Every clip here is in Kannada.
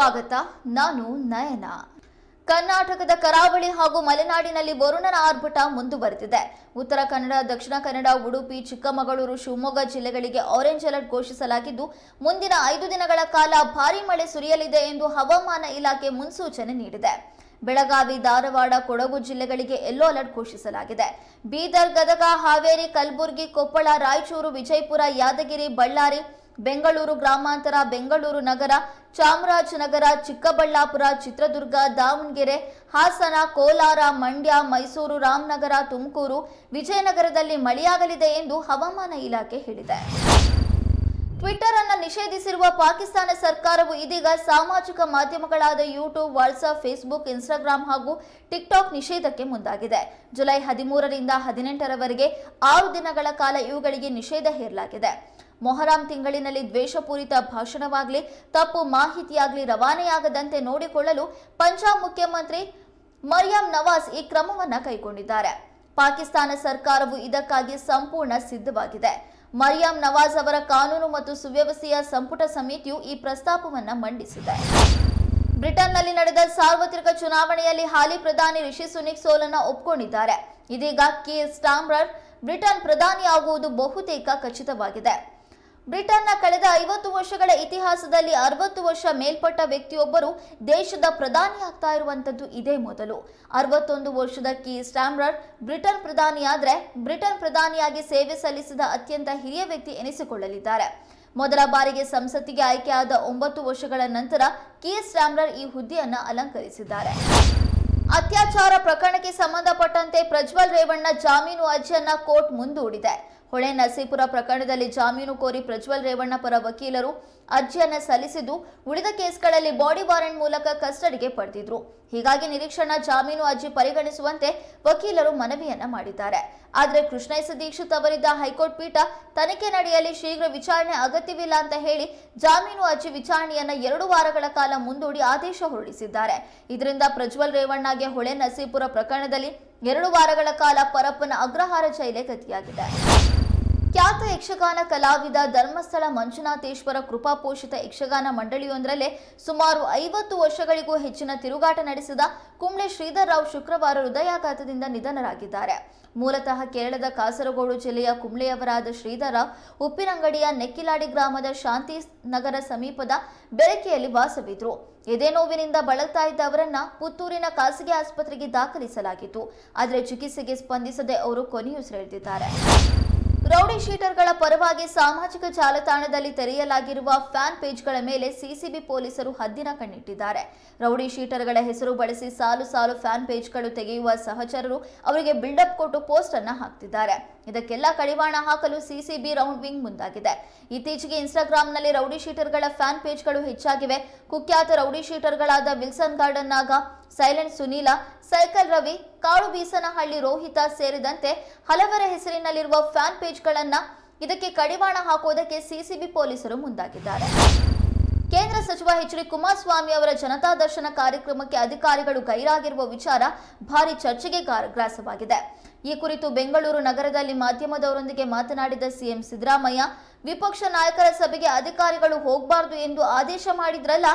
ಸ್ವಾಗತ. ನಾನು ನಯನ. ಕರ್ನಾಟಕದ ಕರಾವಳಿ ಹಾಗೂ ಮಲೆನಾಡಿನಲ್ಲಿ ವರುಣನ ಆರ್ಭಟ ಮುಂದುವರೆದಿದೆ. ಉತ್ತರ ಕನ್ನಡ, ದಕ್ಷಿಣ ಕನ್ನಡ, ಉಡುಪಿ, ಚಿಕ್ಕಮಗಳೂರು, ಶಿವಮೊಗ್ಗ ಜಿಲ್ಲೆಗಳಿಗೆ ಆರೆಂಜ್ ಅಲರ್ಟ್ ಘೋಷಿಸಲಾಗಿದ್ದು, ಮುಂದಿನ ಐದು ದಿನಗಳ ಕಾಲ ಭಾರೀ ಮಳೆ ಸುರಿಯಲಿದೆ ಎಂದು ಹವಾಮಾನ ಇಲಾಖೆ ಮುನ್ಸೂಚನೆ ನೀಡಿದೆ. ಬೆಳಗಾವಿ, ಧಾರವಾಡ, ಕೊಡಗು ಜಿಲ್ಲೆಗಳಿಗೆ ಯೆಲ್ಲೋ ಅಲರ್ಟ್ ಘೋಷಿಸಲಾಗಿದೆ. ಬೀದರ್, ಗದಗ, ಹಾವೇರಿ, ಕಲಬುರಗಿ, ಕೊಪ್ಪಳ, ರಾಯಚೂರು, ವಿಜಯಪುರ, ಯಾದಗಿರಿ, ಬಳ್ಳಾರಿ ಬೆಂಗಳೂರು ಗ್ರಾಮಾಂತರ, ಬೆಂಗಳೂರು ನಗರ, ಚಾಮರಾಜನಗರ, ಚಿಕ್ಕಬಳ್ಳಾಪುರ, ಚಿತ್ರದುರ್ಗ, ದಾವಣಗೆರೆ, ಹಾಸನ, ಕೋಲಾರ, ಮಂಡ್ಯ, ಮೈಸೂರು, ರಾಮನಗರ, ತುಮಕೂರು, ವಿಜಯನಗರದಲ್ಲಿ ಮಳೆಯಾಗಲಿದೆ ಎಂದು ಹವಾಮಾನ ಇಲಾಖೆ ಹೇಳಿದೆ. ಟ್ವಿಟರ್ ಅನ್ನು ನಿಷೇಧಿಸಿರುವ ಪಾಕಿಸ್ತಾನ ಸರ್ಕಾರವು ಇದೀಗ ಸಾಮಾಜಿಕ ಮಾಧ್ಯಮಗಳಾದ ಯೂಟ್ಯೂಬ್ ವಾಟ್ಸ್ಆಪ್ ಫೇಸ್ಬುಕ್ ಇನ್ಸ್ಟಾಗ್ರಾಂ ಹಾಗೂ ಟಿಕ್ಟಾಕ್ ನಿಷೇಧಕ್ಕೆ ಮುಂದಾಗಿದೆ. ಜುಲೈ ಹದಿಮೂರರಿಂದ ಹದಿನೆಂಟರವರೆಗೆ ಆರು ದಿನಗಳ ಕಾಲ ಇವುಗಳಿಗೆ ನಿಷೇಧ ಹೇರಲಾಗಿದೆ. ಮೊಹರಾಂ ತಿಂಗಳಿನಲ್ಲಿ ದ್ವೇಷಪೂರಿತ ಭಾಷಣವಾಗಲಿ, ತಪ್ಪು ಮಾಹಿತಿಯಾಗಲಿ ರವಾನೆಯಾಗದಂತೆ ನೋಡಿಕೊಳ್ಳಲು ಪಂಜಾಬ್ ಮುಖ್ಯಮಂತ್ರಿ ಮರಿಯಂ ನವಾಜ್ ಈ ಕ್ರಮವನ್ನು ಕೈಗೊಂಡಿದ್ದಾರೆ. ಪಾಕಿಸ್ತಾನ ಸರ್ಕಾರವು ಇದಕ್ಕಾಗಿ ಸಂಪೂರ್ಣ ಸಿದ್ಧವಾಗಿದೆ. ಮರಿಯಂ ನವಾಜ್ ಅವರ ಕಾನೂನು ಮತ್ತು ಸುವ್ಯವಸ್ಥೆಯ ಸಂಪುಟ ಸಮಿತಿಯು ಈ ಪ್ರಸ್ತಾಪವನ್ನು ಮಂಡಿಸಿದೆ. ಬ್ರಿಟನ್ನಲ್ಲಿ ನಡೆದ ಸಾರ್ವತ್ರಿಕ ಚುನಾವಣೆಯಲ್ಲಿ ಹಾಲಿ ಪ್ರಧಾನಿ ರಿಷಿ ಸುನಿಕ್ ಸೋಲನ್ನ ಒಪ್ಕೊಂಡಿದ್ದಾರೆ. ಇದೀಗ ಕೀರ್ ಸ್ಟಾಮ್ರರ್ ಬ್ರಿಟನ್ ಪ್ರಧಾನಿ ಆಗುವುದು ಬಹುತೇಕ ಖಚಿತವಾಗಿದೆ. ಬ್ರಿಟನ್ನ ಕಳೆದ ಐವತ್ತು ವರ್ಷಗಳ ಇತಿಹಾಸದಲ್ಲಿ ಅರವತ್ತು ವರ್ಷ ಮೇಲ್ಪಟ್ಟ ವ್ಯಕ್ತಿಯೊಬ್ಬರು ದೇಶದ ಪ್ರಧಾನಿಯಾಗ್ತಾ ಇರುವಂತದ್ದು ಇದೇ ಮೊದಲು. ಅರವತ್ತೊಂದು ವರ್ಷದ ಕಿ. ಸ್ಟಾಮ್ರರ್ ಬ್ರಿಟನ್ ಪ್ರಧಾನಿಯಾದರೆ ಬ್ರಿಟನ್ ಪ್ರಧಾನಿಯಾಗಿ ಸೇವೆ ಸಲ್ಲಿಸಿದ ಅತ್ಯಂತ ಹಿರಿಯ ವ್ಯಕ್ತಿ ಎನಿಸಿಕೊಳ್ಳಲಿದ್ದಾರೆ. ಮೊದಲ ಬಾರಿಗೆ ಸಂಸತ್ತಿಗೆ ಆಯ್ಕೆಯಾದ ಒಂಬತ್ತು ವರ್ಷಗಳ ನಂತರ ಕೀ. ಸ್ಟಾಮ್ರರ್ ಈ ಹುದ್ದೆಯನ್ನ ಅಲಂಕರಿಸಿದ್ದಾರೆ. ಅತ್ಯಾಚಾರ ಪ್ರಕರಣಕ್ಕೆ ಸಂಬಂಧಪಟ್ಟಂತೆ ಪ್ರಜ್ವಲ್ ರೇವಣ್ಣ ಜಾಮೀನು ಅರ್ಜಿಯನ್ನ ಕೋರ್ಟ್ ಮುಂದೂಡಿದೆ. ಹೊಳೆ ನರಸೀಪುರ ಪ್ರಕರಣದಲ್ಲಿ ಜಾಮೀನು ಕೋರಿ ಪ್ರಜ್ವಲ್ ರೇವಣ್ಣ ಪರ ವಕೀಲರು ಅರ್ಜಿಯನ್ನು ಸಲ್ಲಿಸಿದ್ದು ಉಳಿದ ಕೇಸ್ಗಳಲ್ಲಿ ಬಾಡಿ ವಾರೆಂಟ್ ಮೂಲಕ ಕಸ್ಟಡಿಗೆ ಪಡೆದಿದ್ರು. ಹೀಗಾಗಿ ನಿರೀಕ್ಷಣಾ ಜಾಮೀನು ಅರ್ಜಿ ಪರಿಗಣಿಸುವಂತೆ ವಕೀಲರು ಮನವಿಯನ್ನ ಮಾಡಿದ್ದಾರೆ. ಆದರೆ ಕೃಷ್ಣಯ್ಯ ದೀಕ್ಷಿತ್ ಅವರಿದ್ದ ಹೈಕೋರ್ಟ್ ಪೀಠ ತನಿಖೆ ನಡೆಯಲಿ ಶೀಘ್ರ ವಿಚಾರಣೆ ಅಗತ್ಯವಿಲ್ಲ ಅಂತ ಹೇಳಿ ಜಾಮೀನು ಅರ್ಜಿ ವಿಚಾರಣೆಯನ್ನ ಎರಡು ವಾರಗಳ ಕಾಲ ಮುಂದೂಡಿ ಆದೇಶ ಹೊರಡಿಸಿದ್ದಾರೆ. ಇದರಿಂದ ಪ್ರಜ್ವಲ್ ರೇವಣ್ಣಗೆ ಹೊಳೆ ನಸೀಪುರ ಪ್ರಕರಣದಲ್ಲಿ ಎರಡು ವಾರಗಳ ಕಾಲ ಪರಪ್ಪನ ಅಗ್ರಹಾರ ಜೈಲೇ ಗತಿಯಾಗಿದೆ. ಖ್ಯಾತ ಯಕ್ಷಗಾನ ಕಲಾವಿದ ಧರ್ಮಸ್ಥಳ ಮಂಜುನಾಥೇಶ್ವರ ಕೃಪಾಪೋಷಿತ ಯಕ್ಷಗಾನ ಮಂಡಳಿಯೊಂದರಲ್ಲೇ ಸುಮಾರು ಐವತ್ತು ವರ್ಷಗಳಿಗೂ ಹೆಚ್ಚಿನ ತಿರುಗಾಟ ನಡೆಸಿದ ಕುಂಬ್ಳೆ ಶ್ರೀಧರ್ ರಾವ್ ಶುಕ್ರವಾರ ಹೃದಯಾಘಾತದಿಂದ ನಿಧನರಾಗಿದ್ದಾರೆ. ಮೂಲತಃ ಕೇರಳದ ಕಾಸರಗೋಡು ಜಿಲ್ಲೆಯ ಕುಂಬ್ಳೆಯವರಾದ ಶ್ರೀಧರ್ ಉಪ್ಪಿನಂಗಡಿಯ ನೆಕ್ಕಿಲಾಡಿ ಗ್ರಾಮದ ಶಾಂತಿ ನಗರ ಸಮೀಪದ ಬೆಳಕೆಯಲ್ಲಿ ವಾಸವಿದ್ರು. ಎದೆ ನೋವಿನಿಂದ ಬಳಲ್ತಾ ಇದ್ದ ಅವರನ್ನ ಪುತ್ತೂರಿನ ಖಾಸಗಿ ಆಸ್ಪತ್ರೆಗೆ ದಾಖಲಿಸಲಾಗಿತ್ತು. ಆದರೆ ಚಿಕಿತ್ಸೆಗೆ ಸ್ಪಂದಿಸದೆ ಅವರು ಕೊನೆಯುಸಿರೆಳೆದಿದ್ದಾರೆ. ರೌಡಿ ಶೀಟರ್ಗಳ ಪರವಾಗಿ ಸಾಮಾಜಿಕ ಜಾಲತಾಣದಲ್ಲಿ ತೆರೆಯಲಾಗಿರುವ ಫ್ಯಾನ್ ಪೇಜ್ಗಳ ಮೇಲೆ ಸಿಸಿಬಿ ಪೊಲೀಸರು ಹದ್ದಿನ ಕಣ್ಣಿಟ್ಟಿದ್ದಾರೆ. ರೌಡಿ ಶೀಟರ್ಗಳ ಹೆಸರು ಬಳಸಿ ಸಾಲು ಸಾಲು ಫ್ಯಾನ್ ಪೇಜ್ಗಳು ತೆಗೆಯುವ ಸಹಚರರು ಅವರಿಗೆ ಬಿಲ್ಡಪ್ ಕೊಟ್ಟು ಪೋಸ್ಟ್ ಅನ್ನ ಹಾಕ್ತಿದ್ದಾರೆ. ಇದಕ್ಕೆಲ್ಲ ಕಡಿವಾಣ ಹಾಕಲು ಸಿಸಿಬಿ ರೌಂಡ್ ವಿಂಗ್ ಮುಂದಾಗಿದೆ. ಇತ್ತೀಚೆಗೆ ಇನ್ಸ್ಟಾಗ್ರಾಂನಲ್ಲಿ ರೌಡಿ ಶೀಟರ್ಗಳ ಫ್ಯಾನ್ ಪೇಜ್ಗಳು ಹೆಚ್ಚಾಗಿವೆ. ಕುಖ್ಯಾತ rowdy ಶೀಟರ್ಗಳಾದ Wilson Garden Naga silent Sunila, cycle Ravi, Kalu Beesanahalli Rohit ಸೇರಿದಂತೆ ಹಲವರ ಹೆಸರಿನಲ್ಲಿರುವ ಫ್ಯಾನ್ ಪೇಜ್ಗಳನ್ನ ಇದಕ್ಕೆ ಕಡಿವಾಣ ಹಾಕುವುದಕ್ಕೆ ಸಿಸಿಬಿ ಪೊಲೀಸರು ಮುಂದಾಗಿದ್ದಾರೆ. ಕೇಂದ್ರ ಸಚಿವ ಎಚ್ ಡಿ ಕುಮಾರಸ್ವಾಮಿ ಅವರ ಜನತಾ ದರ್ಶನ ಕಾರ್ಯಕ್ರಮಕ್ಕೆ ಅಧಿಕಾರಿಗಳು ಗೈರಾಗಿರುವ ವಿಚಾರ ಭಾರಿ ಚರ್ಚೆಗೆ ಗ್ರಾಸವಾಗಿದೆ. ಈ ಕುರಿತು ಬೆಂಗಳೂರು ನಗರದಲ್ಲಿ ಮಾಧ್ಯಮದವರೊಂದಿಗೆ ಮಾತನಾಡಿದ ಸಿಎಂ ಸಿದ್ದರಾಮಯ್ಯ, ವಿಪಕ್ಷ ನಾಯಕರ ಸಭೆಗೆ ಅಧಿಕಾರಿಗಳು ಹೋಗಬಾರದು ಎಂದು ಆದೇಶ ಮಾಡಿದ್ರಲ್ಲ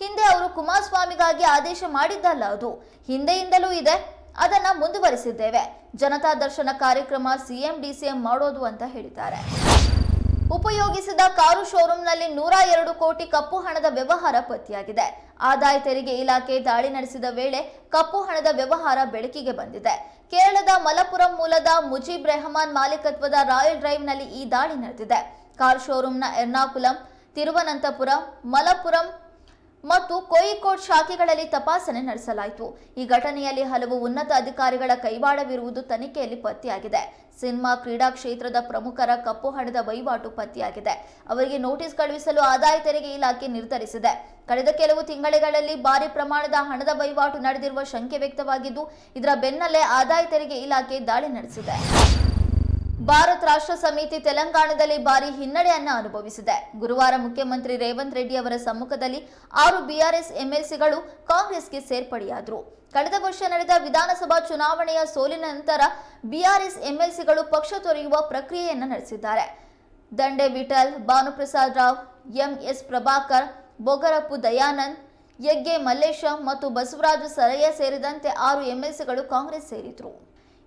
ಹಿಂದೆ ಅವರು ಕುಮಾರಸ್ವಾಮಿಗಾಗಿ ಆದೇಶ ಮಾಡಿದ್ದಲ್ಲ ಅದು. ಹಿಂದೆಯಿಂದಲೂ ಇದೆ. ಅದನ್ನ ಮುಂದುವರಿಸಿದ್ದೇವೆ. ಜನತಾ ದರ್ಶನ ಕಾರ್ಯಕ್ರಮ ಸಿಎಂ, ಡಿಸಿಎಂ ಮಾಡೋದು ಅಂತ ಹೇಳಿದ್ದಾರೆ. ಉಪಯೋಗಿಸಿದ ಕಾರು ಶೋರೂಂನಲ್ಲಿ ನೂರ ಎರಡು ಕೋಟಿ ಕಪ್ಪು ಹಣದ ವ್ಯವಹಾರ ಪತ್ತೆಯಾಗಿದೆ. ಆದಾಯ ತೆರಿಗೆ ಇಲಾಖೆ ದಾಳಿ ನಡೆಸಿದ ವೇಳೆ ಕಪ್ಪು ಹಣದ ವ್ಯವಹಾರ ಬೆಳಕಿಗೆ ಬಂದಿದೆ. ಕೇರಳದ ಮಲಪುರಂ ಮೂಲದ ಮುಜೀಬ್ ರೆಹಮಾನ್ ಮಾಲೀಕತ್ವದ ರಾಯಲ್ ಡ್ರೈವ್ನಲ್ಲಿ ಈ ದಾಳಿ ನಡೆದಿದೆ. ಕಾರ್ ಶೋರೂಂನ ಎರ್ನಾಕುಲಂ, ತಿರುವನಂತಪುರಂ ಮಲಪುರಂ ಮತ್ತು ಕೋಯಿಕೋಡ್ ಶಾಖೆಗಳಲ್ಲಿ ತಪಾಸಣೆ ನಡೆಸಲಾಯಿತು. ಈ ಘಟನೆಯಲ್ಲಿ ಹಲವು ಉನ್ನತ ಅಧಿಕಾರಿಗಳ ಕೈವಾಡವಿರುವುದು ತನಿಖೆಯಲ್ಲಿ ಪತ್ತೆಯಾಗಿದೆ. ಸಿನಿಮಾ ಕ್ರೀಡಾ ಕ್ಷೇತ್ರದ ಪ್ರಮುಖರ ಕಪ್ಪು ಹಣದ ವಹಿವಾಟು ಪತ್ತೆಯಾಗಿದೆ. ಅವರಿಗೆ ನೋಟಿಸ್ ಕಳುಹಿಸಲು ಆದಾಯ ತೆರಿಗೆ ಇಲಾಖೆ ನಿರ್ಧರಿಸಿದೆ. ಕಳೆದ ಕೆಲವು ತಿಂಗಳುಗಳಲ್ಲಿ ಭಾರಿ ಪ್ರಮಾಣದ ಹಣದ ವಹಿವಾಟು ನಡೆದಿರುವ ಶಂಕೆ ವ್ಯಕ್ತವಾಗಿದ್ದು, ಇದರ ಬೆನ್ನಲ್ಲೇ ಆದಾಯ ತೆರಿಗೆ ಇಲಾಖೆ ದಾಳಿ ನಡೆಸಿದೆ. ಭಾರತ್ ರಾಷ್ಟ್ರ ಸಮಿತಿ ತೆಲಂಗಾಣದಲ್ಲಿ ಭಾರಿ ಹಿನ್ನಡೆಯನ್ನ ಅನುಭವಿಸಿದೆ. ಗುರುವಾರ ಮುಖ್ಯಮಂತ್ರಿ ರೇವಂತ್ ರೆಡ್ಡಿ ಅವರ ಸಮ್ಮುಖದಲ್ಲಿ ಆರು ಬಿಆರ್ಎಸ್ ಎಂಎಲ್ಸಿಗಳು ಕಾಂಗ್ರೆಸ್ಗೆ ಸೇರ್ಪಡೆಯಾದರು. ಕಳೆದ ವರ್ಷ ನಡೆದ ವಿಧಾನಸಭಾ ಚುನಾವಣೆಯ ಸೋಲಿನ ನಂತರ ಬಿಆರ್ಎಸ್ ಎಂಎಲ್ಸಿಗಳು ಪಕ್ಷ ತೊರೆಯುವ ಪ್ರಕ್ರಿಯೆಯನ್ನು ನಡೆಸಿದ್ದಾರೆ. ದಂಡೆ ವಿಠಲ್, ಭಾನುಪ್ರಸಾದ್ ರಾವ್, ಎಂಎಸ್ ಪ್ರಭಾಕರ್, ಬೊಗರಪ್ಪು ದಯಾನಂದ್ ಯಗ್ಗೆ ಮಲ್ಲೇಶ ಮತ್ತು ಬಸವರಾಜು ಸರಯ್ಯ ಸೇರಿದಂತೆ ಆರು ಎಂಎಲ್ಸಿಗಳು ಕಾಂಗ್ರೆಸ್ ಸೇರಿದ್ರು.